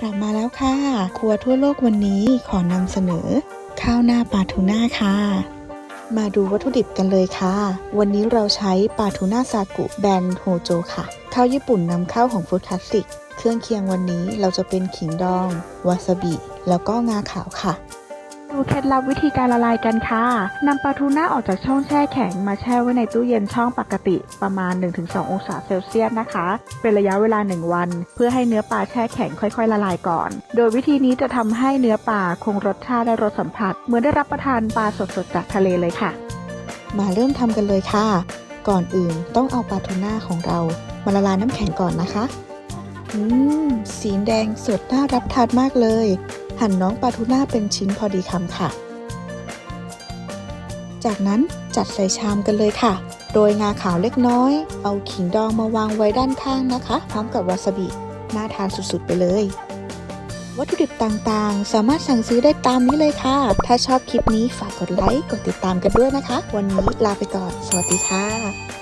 กลับมาแล้วค่ะ ครัวทั่วโลกวันนี้ขอนำเสนอ ข้าวหน้าปลาทูน่าค่ะ มาดูวัตถุดิบกันเลยค่ะ วันนี้เราใช้ปลาทูน่าซากุแบรนด์โฮโจค่ะ ข้าวญี่ปุ่นนำเข้าของฟู้ดคลาสสิก เครื่องเคียงวันนี้เราจะเป็นขิงดอง วาซาบิ แล้วก็งาขาวค่ะ ดูเคล็ดลับวิธีการละลายกันค่ะนำปลาทูน่าออกจากช่องแช่แข็งมาแช่ไว้ในตู้เย็นช่องปกติประมาณ 1-2 องศาเซลเซียสนะคะ เป็นระยะเวลา 1 วัน เพื่อให้เนื้อปลาแช่แข็งค่อยๆ ละลายก่อน โดยวิธีนี้จะทำให้เนื้อปลาคงรสชาติและรสสัมผัสเหมือนได้รับประทานปลาสดๆจากทะเลเลยค่ะ มาเริ่มทำกันเลยค่ะ ก่อนอื่นต้องเอาปลาทูน่าของเรามาละลายน้ำแข็งก่อนนะคะ อืม สีแดงสดน่ารับทานมากเลย หั่นน้องปลาทูน่าเป็นชิ้นพอดีคำค่ะ จากนั้นจัดใส่ชามกันเลยค่ะโดยงาขาวเล็กน้อย เอาขิงดองมาวางไว้ด้านข้างนะคะ พร้อมกับวาซาบิ น่าทานสุดๆไปเลย วัตถุดิบต่างๆ สามารถสั่งซื้อได้ตามนี้เลยค่ะ ถ้าชอบคลิปนี้ฝากกดไลค์ กดติดตามกันด้วยนะคะ วันนี้ลาไปก่อน สวัสดีค่ะ